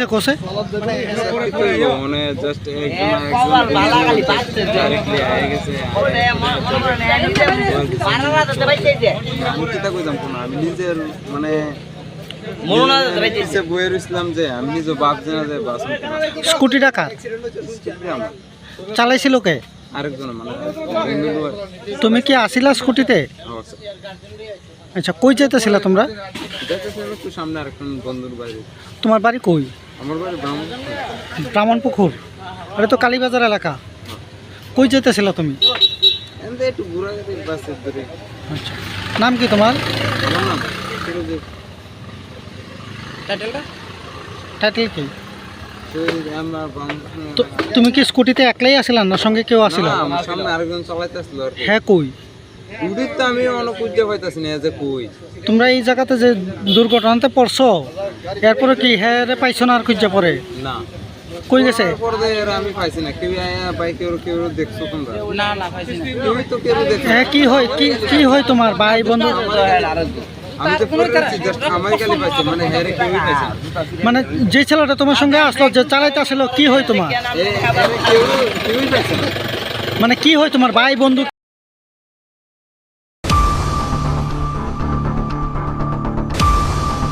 হয়েছে কোষে মানে জাস্ট একজন আমি নিজের মানে স্কুটিটা কার? চালাইছিল কে? আরেকজন মানে তুমি কি আসিলা স্কুটিতে? আচ্ছা কই যেতেছিল তোমরা? দেখতেছিলাম একটু সামনে আরেকজন বন্ধুর বাড়ি। তোমার বাড়ি কই? আমার বাড়ি ব্রাহ্মণ ব্রাহ্মণপুকুর এটা তো কালীবাজার এলাকা। কই যেতেছিল তুমি? আচ্ছা। নাম কি তোমার? টাইটেল কি? তুমি কি স্কুটিতে একলাই আসিলা না সঙ্গে কেউ আসিল? না, আমার সামনে আরেকজন চালাইতেছিল আর কি। হ্যাঁ কই? আমি অনেক খুঁজতে পাইতাছি না যে কই। তোমরা এই জায়গাতে যে দুর্ঘটনাতে পড়ছো এরপরে কি হ্যাঁ পাইছো না আর খুঁজে পড়ে না। কই গেছে? পরে এর আমি পাইছি না। কেউ আয়া বাইকে ওর কেউ দেখছ তোমরা? না না পাইছি না। কেউই তো কেউ দেখছ হ্যাঁ কি হয় কি কি হয় তোমার ভাই বন্ধু? আমি তো পরে জাস্ট আমার খালি পাইছি মানে মানে যে ছেলেটা তোমার সঙ্গে আসলো যে চালাইতে আসলো কি হয় তোমার? কেউ মানে কি হয় তোমার ভাই বন্ধু?